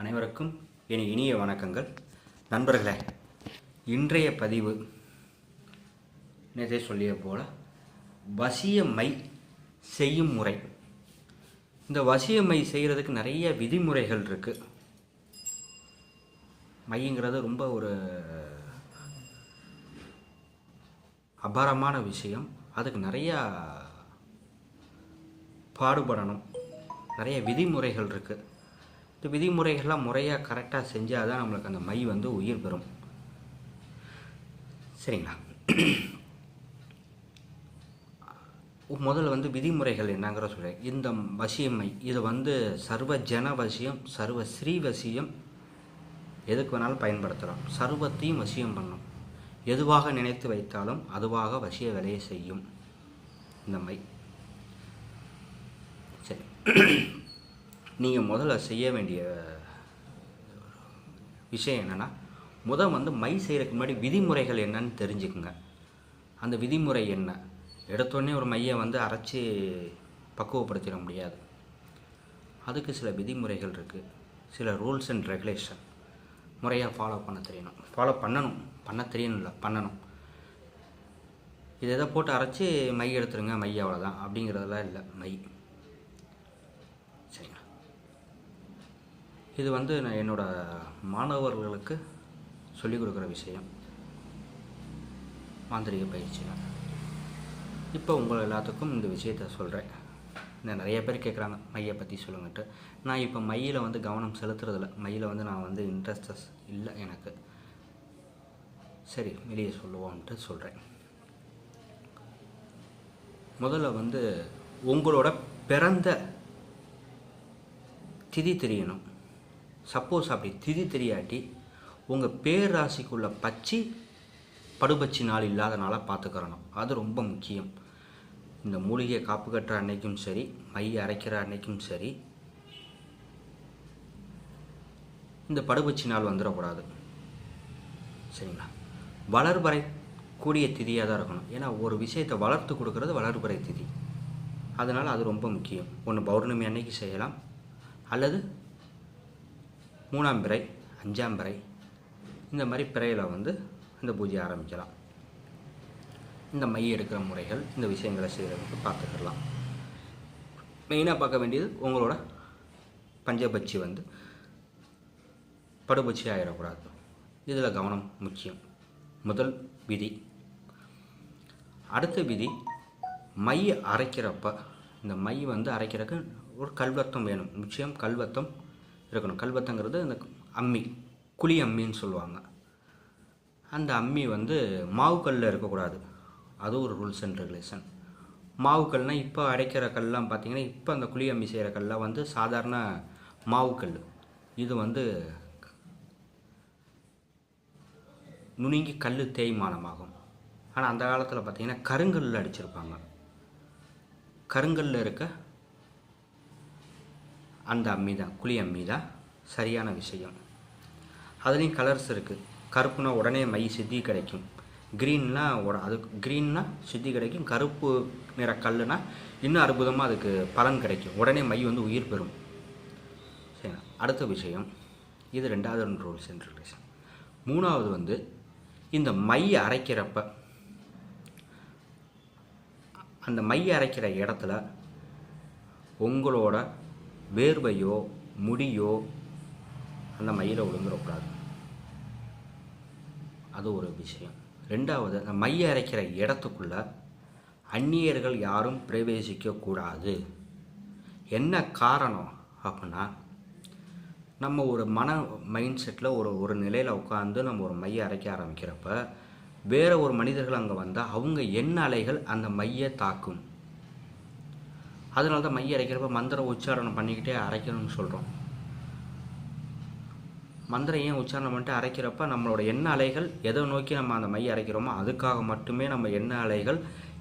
அனைவருக்கும் என் இனிய வணக்கங்கள். நண்பர்களே இன்றைய பதிவு நேற்றே சொல்லிய போல வசிய மை செய்யும் முறை. இந்த வசியம்மை செய்கிறதுக்கு நிறைய விதிமுறைகள் இருக்குது மைங்கிறது ரொம்ப ஒரு அபாரமான விஷயம். அதுக்கு நிறையா பாடுபடணும். நிறைய விதிமுறைகள் இருக்குது இந்த விதிமுறைகள்லாம் முறையாக கரெக்டாக செஞ்சால் தான் நம்மளுக்கு அந்த மை வந்து உயிர் பெறும். சரிங்களா? முதல்ல வந்து விதிமுறைகள் என்னங்கிற சொல்கிறேன் இந்த வசியம்மை இது வந்து சர்வ ஜன வசியம் சர்வ ஸ்ரீ வசியம் எதுக்கு வேணாலும் பயன்படுத்தலாம். சர்வத்தையும் வசியம் பண்ணும். எதுவாக நினைத்து வைத்தாலும் அதுவாக வசிய வேலையை செய்யும். இந்த மை. சரி. நீங்கள் முதல்ல செய்ய வேண்டிய விஷயம் என்னென்னா முதல் வந்து மை செய்கிறதுக்கு முன்னாடி விதிமுறைகள் என்னன்னு தெரிஞ்சுக்குங்க. அந்த விதிமுறை என்ன? எடுத்தோடனே ஒரு மையை வந்து அரைச்சி பக்குவப்படுத்திட முடியாது. அதுக்கு சில விதிமுறைகள் இருக்குது சில ரூல்ஸ் அண்ட் ரெகுலேஷன் முறையாக ஃபாலோ பண்ண தெரியணும். ஃபாலோ பண்ணணும். பண்ண தெரியணும் இல்லை பண்ணணும். இதை எதை போட்டு அரைச்சி மை எடுத்துருங்க. மை அவ்வளோதான் அப்படிங்கிறதெல்லாம் இல்லை. மை. சரிங்க இது வந்து நான் என்னோடய மாணவர்களுக்கு சொல்லிக் கொடுக்குற விஷயம். மாந்திரிக தான். இப்போ உங்கள் எல்லாத்துக்கும் இந்த விஷயத்த சொல்கிறேன் நான் நிறைய பேர் கேட்குறாங்க மையை பற்றி சொல்லுங்கன்ட்டு. நான் இப்போ மையில் வந்து கவனம் செலுத்துறதில்ல. மையில் வந்து நான் வந்து இன்ட்ரெஸ்டஸ் இல்லை எனக்கு. சரி வெளியே சொல்லுவோம்ன்ட்டு சொல்கிறேன் முதல்ல வந்து உங்களோட பிறந்த திதி தெரியணும். சப்போஸ் அப்படி திதி தெரியாட்டி உங்கள் பேர் ராசிக்குள்ள பச்சி படுபச்சி நாள் இல்லாத நாளாக பார்த்துக்கிறணும் அது ரொம்ப முக்கியம். இந்த மூலிகையை காப்பு கட்டுற அன்னைக்கும் சரி மை அரைக்கிற அன்னைக்கும் சரி இந்த படுபச்சி நாள் வந்துடக்கூடாது. சரிங்களா? வளர்பறை கூடிய திதியாக தான் இருக்கணும். ஏன்னா ஒரு விஷயத்தை வளர்த்து கொடுக்கறது வளர்பறை திதி. அதனால் அது ரொம்ப முக்கியம். ஒன்று பௌர்ணமி அன்னைக்கு செய்யலாம். அல்லது மூணாம் பிறை அஞ்சாம் பிறை இந்த மாதிரி பிறையில் வந்து இந்த பூஜையை ஆரம்பிக்கலாம். இந்த மை எடுக்கிற முறைகள் இந்த விஷயங்களை செய்கிறதுக்கு பார்த்துக்கலாம். மெயினாக பார்க்க வேண்டியது உங்களோட பஞ்சபட்சி வந்து படுபட்சி ஆகிடக்கூடாது இதில் கவனம் முக்கியம். முதல் விதி. அடுத்த விதி மை அரைக்கிறப்ப இந்த மை வந்து அரைக்கிறதுக்கு ஒரு கல்வத்தம் வேணும். நிச்சயம் கல்வத்தம் இருக்கணும். கல்வத்தங்கிறது இந்த அம்மி குழி அம்மின்னு சொல்லுவாங்க. அந்த அம்மி வந்து மாவுக்கல்லில் இருக்கக்கூடாது. அது ஒரு ரூல்ஸ் அண்ட் ரெகுலேஷன் மாவுக்கல்னால் இப்போ அடைக்கிற கல்லாம் பார்த்தீங்கன்னா இப்போ அந்த குழி அம்மி செய்கிற கல்லாம் வந்து சாதாரண மாவுக்கல் இது வந்து நுணுங்கி கல் தேய்மானமாகும். ஆனால் அந்த காலத்தில் பார்த்தீங்கன்னா கருங்கல்லில் அடிச்சிருப்பாங்க. கருங்கல்லில் இருக்க அந்த அம்மி தான் குழி அம்மி தான் சரியான விஷயம். அதுலேயும் கலர்ஸ் இருக்குது கருப்புனா உடனே மை சித்தி கிடைக்கும். க்ரீன்னா உட அது க்ரீன்னா சித்தி கிடைக்கும். கருப்பு நிற கல்லுனா இன்னும் அற்புதமாக அதுக்கு பலன் கிடைக்கும். உடனே மை வந்து உயிர் பெறும். சரி அடுத்த விஷயம். இது ரெண்டாவது ரூல்ஸ் அண்ட் மூணாவது வந்து இந்த மை அரைக்கிறப்ப அந்த மை அரைக்கிற இடத்துல உங்களோட வேர்வையோ முடியோ அந்த மையில் விழுந்துடக்கூடாது அது ஒரு விஷயம். ரெண்டாவது அந்த மைய அரைக்கிற இடத்துக்குள்ள அந்நியர்கள் யாரும் பிரவேசிக்கக்கூடாது. என்ன காரணம் அப்படின்னா நம்ம ஒரு மன மைண்ட் செட்டில் ஒரு ஒரு நிலையில் உட்காந்து நம்ம ஒரு மையை அரைக்க ஆரம்பிக்கிறப்ப வேறு ஒரு மனிதர்கள் அங்கே வந்தால் அவங்க எண்ண அலைகள் அந்த மையை தாக்கும். அதனால தான் மைய அரைக்கிறப்ப மந்திர உச்சாரணம் பண்ணிக்கிட்டே அரைக்கணும்னு சொல்கிறோம் மந்திரம் ஏன் உச்சாரணம் பண்ணிட்டு அரைக்கிறப்ப நம்மளோட எண்ண அலைகள் எதை நோக்கி நம்ம அந்த மையை அரைக்கிறோமோ அதுக்காக மட்டுமே நம்ம எண்ண அலைகள்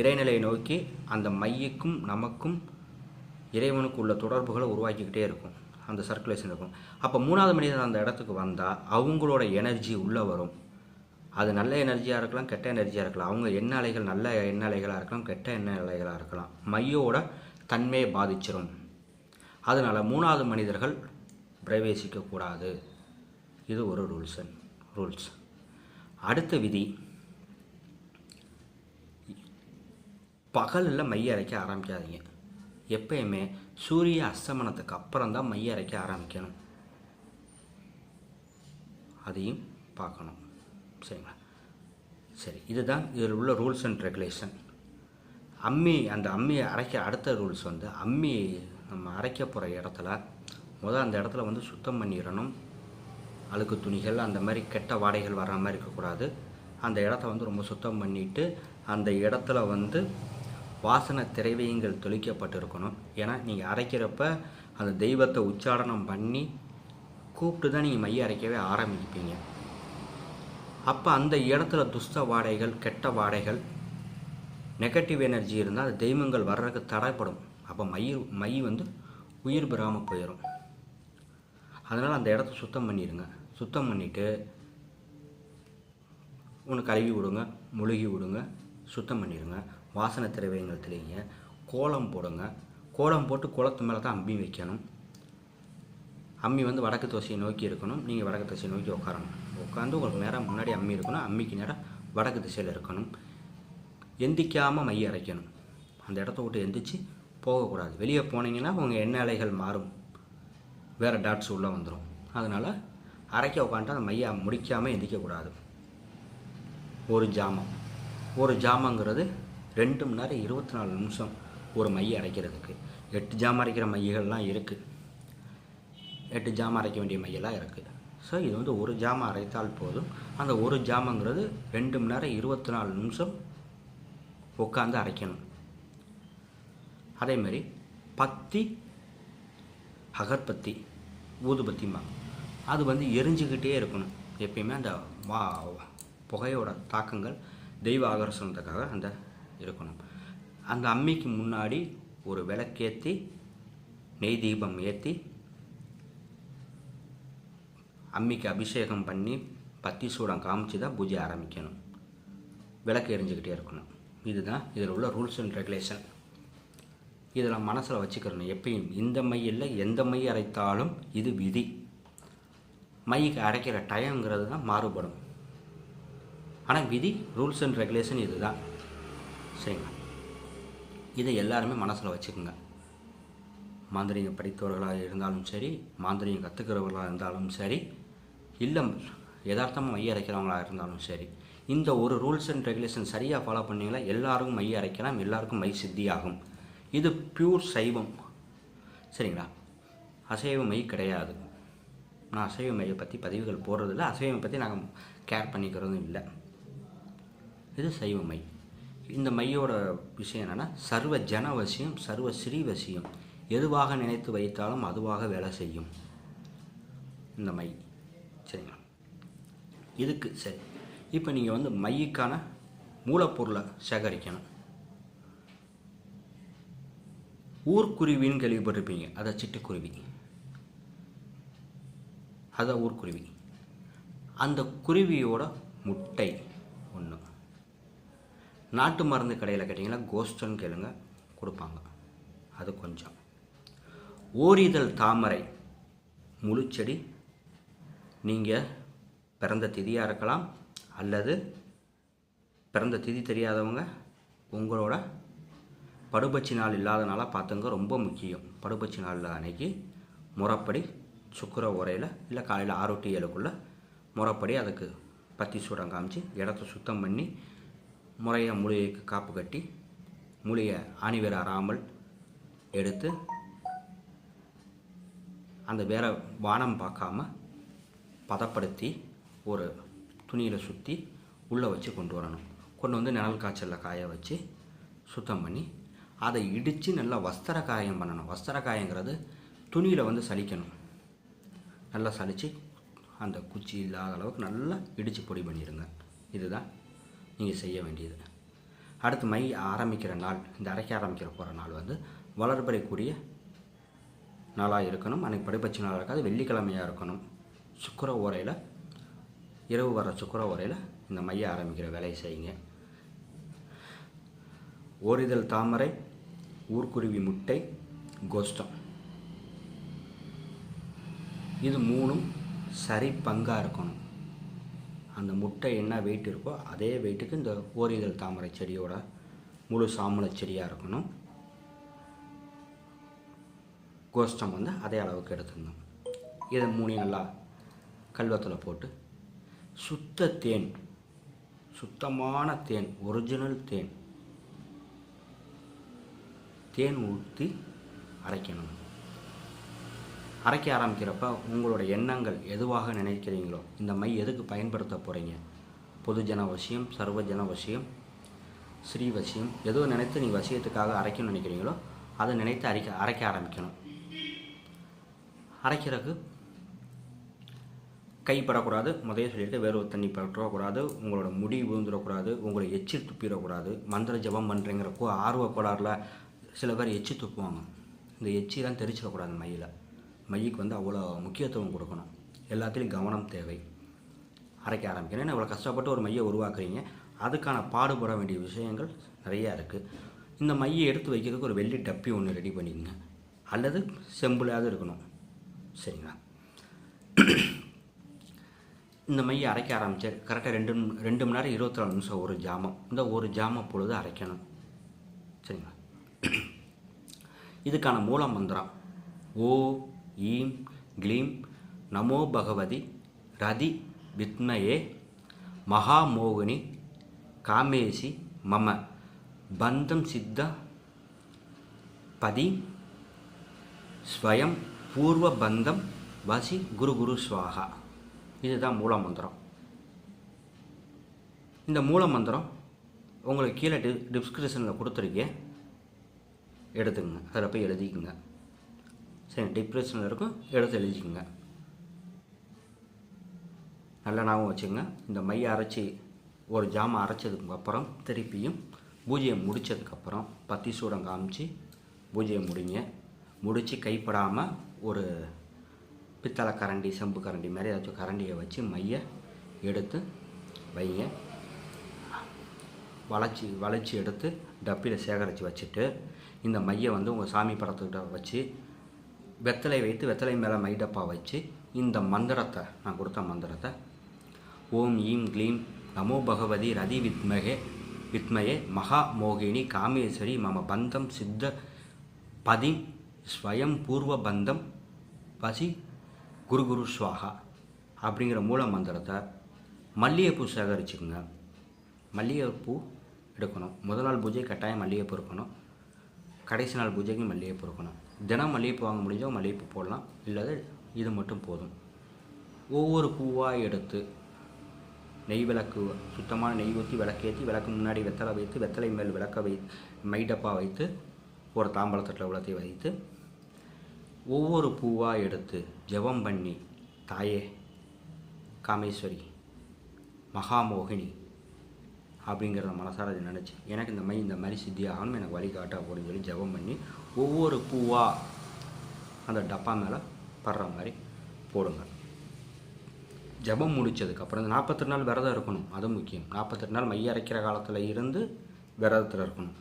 இறைநிலையை நோக்கி அந்த மையக்கும் நமக்கும் இறைவனுக்கு உள்ள தொடர்புகளை உருவாக்கிக்கிட்டே இருக்கும். அந்த சர்க்குலேஷன் இருக்கும். அப்போ மூணாவது மனிதன் அந்த இடத்துக்கு வந்தால் அவங்களோட எனர்ஜி உள்ளே வரும். அது நல்ல எனர்ஜியாக இருக்கலாம் கெட்ட எனர்ஜியாக இருக்கலாம். அவங்க எண்ண அலைகள் நல்ல எண்ண அலைகளாக இருக்கலாம் கெட்ட எண்ண அலைகளாக இருக்கலாம். மையோட தன்மையை பாதிச்சிடும் அதனால் மூணாவது மனிதர்கள் பிரவேசிக்கக்கூடாது. இது ஒரு ரூல்ஸ் ரூல்ஸ் அடுத்த விதி பகலில் மைய அரைக்க ஆரம்பிக்காதீங்க. எப்பயுமே சூரிய அஸ்தமனத்துக்கு அப்புறம் தான் மைய அரைக்க ஆரம்பிக்கணும். அதையும் பார்க்கணும். சரிங்களா? சரி இதுதான் இதில் உள்ள ரூல்ஸ் அண்ட் ரெகுலேஷன் அம்மி அந்த அம்மியை அரைக்க அடுத்த ரூல்ஸ் வந்து அம்மி நம்ம அரைக்க போகிற இடத்துல முதல் அந்த இடத்துல வந்து சுத்தம் பண்ணிடணும். அழுக்கு துணிகள் அந்த மாதிரி கெட்ட வாடைகள் வர்ற மாதிரி இருக்கக்கூடாது. அந்த இடத்த வந்து ரொம்ப சுத்தம் பண்ணிவிட்டு அந்த இடத்துல வந்து வாசனை திரைவயங்கள் தொளிக்கப்பட்டிருக்கணும். ஏன்னா நீங்கள் அரைக்கிறப்ப அந்த தெய்வத்தை உச்சாரணம் பண்ணி கூப்பிட்டு தான் நீங்கள் மைய அரைக்கவே ஆரம்பிப்பீங்க. அப்போ அந்த இடத்துல துஷ்ட வாடைகள் கெட்ட வாடைகள் நெகட்டிவ் எனர்ஜி இருந்தால் அது தெய்வங்கள் வர்றதுக்கு தடைப்படும். அப்போ மயிர் மை வந்து உயிர் பெறாமல் போயிடும் அதனால் அந்த இடத்த சுத்தம் பண்ணிடுங்க. சுத்தம் பண்ணிவிட்டு ஒன்று கழுவி விடுங்க முழுகி விடுங்க சுத்தம் பண்ணிடுங்க. வாசனை திரவியங்கள் தெளிங்க. கோலம் போடுங்க. கோலம் போட்டு குளத்து மேலே தான் அம்மி வைக்கணும். அம்மி வந்து வடக்கு தோசையை நோக்கி இருக்கணும். நீங்கள் வடக்கு தோசையை நோக்கி உட்காரணும். உட்காந்து உங்களுக்கு நேரம் முன்னாடி அம்மி இருக்கணும். அம்மிக்கு நேரம் வடக்கு திசையில் இருக்கணும். எந்திக்காமல் மைய அரைக்கணும். அந்த இடத்த விட்டு எந்திரிச்சு போகக்கூடாது. வெளியே போனீங்கன்னா உங்கள் எண்ணெய் அலைகள் மாறும். வேறு டாட்ஸ் உள்ளே வந்துடும் அதனால் அரைக்க உட்காந்துட்டு அந்த மைய முடிக்காமல் எந்திக்கக்கூடாது. ஒரு ஜாமம். ஒரு ஜாமங்கிறது ரெண்டு மணி நேரம் இருபத்தி நாலு நிமிஷம் ஒரு மைய அரைக்கிறதுக்கு. எட்டு ஜாமம் அரைக்கிற மையங்கள்லாம் இருக்குது எட்டு ஜாமம் அரைக்க வேண்டிய மையெல்லாம் இருக்குது ஸோ இது வந்து ஒரு ஜாமம் அரைத்தால் போதும். அந்த ஒரு ஜாமங்கிறது ரெண்டு மணி நேரம் இருபத்தி நாலு நிமிஷம் உட்காந்து அரைக்கணும். அதேமாரி பத்தி அகர்பத்தி ஊதுபத்திமா அது வந்து எரிஞ்சுக்கிட்டே இருக்கணும். எப்பயுமே அந்த வா புகையோட தாக்கங்கள் தெய்வ ஆகர்ஷணத்துக்காக அந்த இருக்கணும். அந்த அம்மிக்கு முன்னாடி ஒரு விளக்கேற்றி நெய் தீபம் ஏற்றி அம்மிக்கு அபிஷேகம் பண்ணி பத்தி சூடம் காமிச்சு தான் பூஜை ஆரம்பிக்கணும். விளக்கு எரிஞ்சுக்கிட்டே இருக்கணும். இதுதான் இதில் உள்ள ரூல்ஸ் அண்ட் ரெகுலேஷன் இதில் மனசில் வச்சுக்கிறணும் எப்பயும் இந்த மையில் எந்த மை அரைத்தாலும் இது விதி. மைக்கு அரைக்கிற டயங்கிறது தான் மாறுபடும். ஆனால் விதி ரூல்ஸ் அண்ட் ரெகுலேஷன் இது தான் சரிங்களா? இதை எல்லாருமே மனசில் வச்சுக்கோங்க. மாந்திரிகம் படித்தவர்களாக இருந்தாலும் சரி மாந்திரிகம் கற்றுக்கிறவர்களாக இருந்தாலும் சரி இல்லை யதார்த்தமாக மைய அரைக்கிறவங்களாக இருந்தாலும் சரி இந்த ஒரு ரூல்ஸ் அண்ட் ரெகுலேஷன் சரியாக ஃபாலோ பண்ணீங்களா? எல்லாருக்கும் மை அரைக்கலாம் எல்லாருக்கும் மை சித்தியாகும். இது பியூர் சைவம். சரிங்களா? அசைவ மை கிடையாது. நான் அசைவ மையை பற்றி பதிவுகள் போடுறதில்ல. அசைவம் பற்றி நாங்கள் கேர் பண்ணிக்கிறதும் இல்லை. இது சைவ மை. இந்த மையோட விஷயம் என்னென்னா சர்வ ஜனவசியம் சர்வ ஸ்ரீவசியம். எதுவாக நினைத்து வைத்தாலும் அதுவாக வேலை செய்யும். இந்த மை. சரிங்களா? இதுக்கு சரி. இப்போ நீங்கள் வந்து மையக்கான மூலப்பொருளை சேகரிக்கணும். ஊர்க்குருவின்னு கேள்விப்பட்டிருப்பீங்க. அதை சிட்டுக்குருவி. அதை ஊர்க்குருவி. அந்த குருவியோட முட்டை ஒன்று நாட்டு மருந்து கடையில் கேட்டிங்கன்னா கோஸ்டன் கேளுங்க கொடுப்பாங்க. அது கொஞ்சம். ஓரிதழ் தாமரை முழுச்செடி நீங்கள் பிறந்த திதியாக இருக்கலாம் அல்லது பிறந்த திதி தெரியாதவங்க உங்களோட படுபட்சி நாள் இல்லாத நாளாக பார்த்துங்க ரொம்ப முக்கியம். படுபட்சி நாளில் அன்னைக்கு முறைப்படி சுக்கர உரையில் இல்லை காலையில் ஆறு டு ஏழுக்குள்ளே முறைப்படி அதுக்கு பத்தி சூடம் காமிச்சு இடத்த சுத்தம் பண்ணி முறையாக மூலிகைக்கு காப்பு கட்டி மூலிகை ஆணிவேர் அறாமல் எடுத்து அந்த வேற வானம் பார்க்காம பதப்படுத்தி ஒரு துணியில் சுற்றி உள்ளே வச்சு கொண்டு வரணும். கொண்டு வந்து நிழல் காய்ச்சலில் காய வச்சு சுத்தம் பண்ணி அதை இடித்து நல்லா வஸ்திர காயம் பண்ணணும். வஸ்திர காயங்கிறது துணியில் வந்து சலிக்கணும் நல்லா சலித்து அந்த குச்சி இல்லாத அளவுக்கு நல்லா இடித்து பொடி பண்ணிடுங்க இதுதான் நீங்கள் செய்ய வேண்டியது. அடுத்து மை ஆரம்பிக்கிற நாள் இந்த அரைக்க ஆரம்பிக்கிற போகிற நாள் வந்து வளர்பறைக்கூடிய நாளாக இருக்கணும். அன்றைக்கி படிப்பச்சு நாளாக இருக்காது. வெள்ளிக்கிழமையாக இருக்கணும். சுக்கர ஓரையில் இரவு வர சுக்கர வரையில் இந்த மைய ஆரம்பிக்கிற வேலையை செய்யுங்க. ஓரிதழ் தாமரை ஊர்க்குருவி முட்டை கோஷ்டம். இது மூணும் சரி பங்காக இருக்கணும். அந்த முட்டை என்ன வெயிட் இருக்கோ அதே வெயிட்டுக்கு இந்த ஓரிதழ் தாமரை செடியோட முழு சாமலை செடியாக இருக்கணும். கோஷ்டம் வந்து அதே அளவுக்கு எடுத்துக்கணும். இதை மூணையும் நல்லா கல்வத்தில் போட்டு சுத்த தேன் சுத்தமான தேன் ஒரிஜினல் தேன். தேன் ஊற்றி அரைக்கணும். அரைக்க ஆரம்பிக்கிறப்ப உங்களோட எண்ணங்கள் எதுவாக நினைக்கிறீங்களோ இந்த மை எதுக்கு பயன்படுத்த போகிறீங்க பொதுஜன வசியம் சர்வஜன வசியம் ஸ்ரீ வசியம் எதோ நினைத்து நீங்கள் வசியத்துக்காக அரைக்கணும்னு நினைக்கிறீங்களோ அதை நினைத்து அரைக்க அரைக்க ஆரம்பிக்கணும். அரைக்கிறதுக்கு கைப்படக்கூடாது. முதலே சொல்லியிருக்க வேறு ஒரு தண்ணி பற்றக்கூடாது உங்களோட முடி விழுந்துடக்கூடாது உங்களை எச்சில் துப்பிடக்கூடாது மந்திர ஜபம் பண்ணுறங்கிறப்போ ஆர்வ கோளாறில் சில பேர் எச்சி துப்புவாங்க. இந்த எச்சிலாம் தெரிச்சிடக்கூடாது மையில். மைக்கு வந்து அவ்வளோ முக்கியத்துவம் கொடுக்கணும். எல்லாத்துலேயும் கவனம் தேவை. அரைக்க ஆரம்பிக்கணும். ஏன்னா இவ்வளோ கஷ்டப்பட்டு ஒரு மையை உருவாக்குறீங்க. அதுக்கான பாடுபட வேண்டிய விஷயங்கள் நிறையா இருக்குது இந்த மையை எடுத்து வைக்கிறதுக்கு ஒரு வெள்ளி டப்பி ஒன்று ரெடி பண்ணிக்கோங்க. அல்லது செம்பிளாவது இருக்கணும். சரிங்களா? இந்த மையை அரைக்க ஆரம்பித்தார் கரெக்டாக ரெண்டு ரெண்டு மணி நேரம் இருபத்தி நாலு நிமிஷம் ஒரு ஜாமம். இந்த ஒரு ஜாம பொழுது அரைக்கணும். சரிங்களா? இதுக்கான மூல மந்திரம். ஓ ஈம் க்ளீம் நமோ பகவதி ரதி வித்மயே மகாமோகினி காமேசி மம. பந்தம் சித்த பதி ஸ்வயம் பூர்வ பந்தம் வசி குரு குரு சுவாகா இதுதான் மூல மந்திரம் இந்த மூல மந்திரம் உங்களுக்கு கீழே டி டிஸ்கிரிப்ஷனில் கொடுத்துருக்கேன். எடுத்துக்கங்க. அதில் போய் எழுதிக்கங்க. சரி டிப்ரெஷனில் இருக்கும். எடுத்து எழுதிக்கங்க. நல்ல ஞாபகம் வச்சுங்க இந்த மையை அரைச்சி ஒரு ஜாமான் அரைச்சதுக்கு அப்புறம் திருப்பியும் பூஜையை முடித்ததுக்கப்புறம் பத்தி சூடம் காமிச்சு பூஜையை முடிங்க. முடித்து கைப்படாமல் ஒரு பித்தளை கரண்டி செம்பு கரண்டி மாதிரி ஏதாச்சும் கரண்டியை வச்சு மைய எடுத்து வைங்க. வளைச்சி வளைச்சி எடுத்து டப்பியில் சேகரித்து வச்சுட்டு இந்த மையை வந்து உங்கள் சாமி படத்துக்கிட்ட வச்சு வெத்தலை வைத்து வெத்தலை மேலே மை டப்பா வச்சு இந்த மந்திரத்தை நான் கொடுத்த மந்திரத்தை ஓம் ஈம் க்ளீம் நமோ பகவதி ரதி வித்மகே வித்மயே மகா மோகினி காமேஸ்வரி மம பந்தம் சித்த பதி ஸ்வயம் பூர்வ பந்தம் பசி குரு குரு ஸ்வாகா அப்படிங்கிற மூல மந்திரத்தை மல்லிகைப்பூ சேகரிச்சுக்கோங்க. மல்லிகைப்பூ எடுக்கணும். முதல் நாள் பூஜை கட்டாயம் மல்லிகைப்பூ இருக்கணும். கடைசி நாள் பூஜைக்கு மல்லிகைப்பூ இருக்கணும். தினம் மல்லிகைப்பூ வாங்க முடிஞ்சவங்க மல்லிகைப்பூ போடலாம். இல்லாத இது மட்டும் போதும். ஒவ்வொரு பூவாக எடுத்து நெய் விளக்கு சுத்தமான நெய் ஊற்றி விளக்கேற்றி விளக்கு முன்னாடி வெத்தலை வைத்து வெத்தலை மேல் விளக்க வை மைடப்பாக வைத்து ஒரு தாம்பழத்தட்டில் உள்ளத்தை வைத்து ஒவ்வொரு பூவாக எடுத்து ஜெபம் பண்ணி தாயே காமேஸ்வரி மகாமோகினி அப்படிங்கிறத மனசார நினச்சி எனக்கு இந்த மாதிரி இந்த மாதிரி சித்தி ஆகணும் எனக்கு வழிகாட்ட அப்படின்னு சொல்லி ஜெபம் பண்ணி ஒவ்வொரு பூவாக அந்த டப்பா மேலே படுற மாதிரி போடுங்க. ஜெபம் முடித்ததுக்கப்புறம் இந்த நாற்பத்தெட்டு நாள் விரதம் இருக்கணும் அது முக்கியம். நாற்பத்தெட்டு நாள் மைய அரைக்கிற காலத்தில் இருந்து விரதத்தில் இருக்கணும்.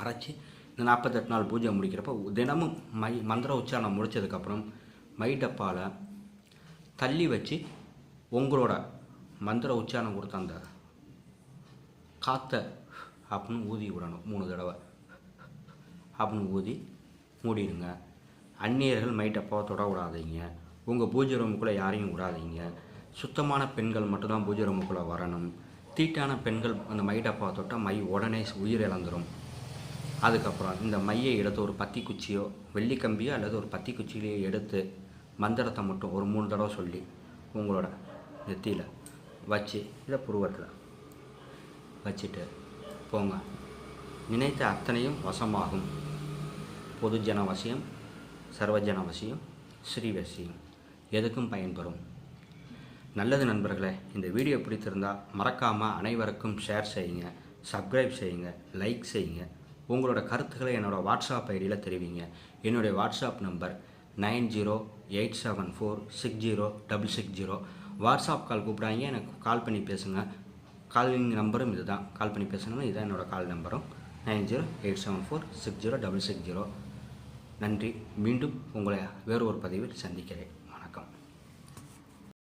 அரைச்சி இந்த நாற்பத்தெட்டு நாள் பூஜை முடிக்கிறப்ப தினமும் மை மந்திர உச்சாரணம் முடிச்சதுக்கப்புறம் மை டப்பாவில் தள்ளி வச்சு உங்களோட மந்திர உச்சாரணம் கொடுத்த அந்த காற்றை அப்படின்னு ஊதி விடணும் மூணு தடவை. அப்படின்னு ஊதி மூடிடுங்க. அந்நியர்கள் மை டப்பாவை தொட விடாதீங்க. உங்கள் பூஜை ரூமுக்குள்ளே யாரையும் விடாதீங்க. சுத்தமான பெண்கள் மட்டும்தான் பூஜை ரூமுக்குள்ளே வரணும். தீட்டான பெண்கள் அந்த மை டப்பாவை தொட்டால் மை உடனே உயிர் இழந்துடும் அதுக்கப்புறம் இந்த மையை எடுத்து ஒரு பத்தி குச்சியோ வெள்ளி கம்பியோ அல்லது ஒரு பத்தி குச்சியிலையோ எடுத்து மந்திரத்தை மட்டும் ஒரு மூணு தடவை சொல்லி உங்களோட நெத்தியில் வச்சு இதை புருவத்தில் வச்சுட்டு போங்க. நினைத்த அத்தனையும் வசமாகும். பொதுஜன வசியம் சர்வஜன வசியம். ஸ்ரீவசியம் எதுக்கும் பயன்பெறும்? நல்லது நண்பர்களே இந்த வீடியோ பிடித்திருந்தால் மறக்காமல் அனைவருக்கும் ஷேர் செய்யுங்க சப்ஸ்கிரைப் செய்யுங்க லைக் செய்யுங்க. உங்களோட கருத்துக்களை என்னோடய வாட்ஸ்அப் ஐடியில் தெரிவிங்க. என்னுடைய WhatsApp number nine zero eight seven four six zero double six zero. WhatsApp call கூப்பிடாங்க எனக்கு கால் பண்ணி பேசுங்க. காலிங் நம்பரும் இதுதான். கால் பண்ணி பேசணும்னா இதுதான் என்னோடய கால் நம்பரும். Nine zero eight seven four six zero double six zero. நன்றி. மீண்டும் உங்களை வேறு ஒரு பதிவில் சந்திக்கிறேன்.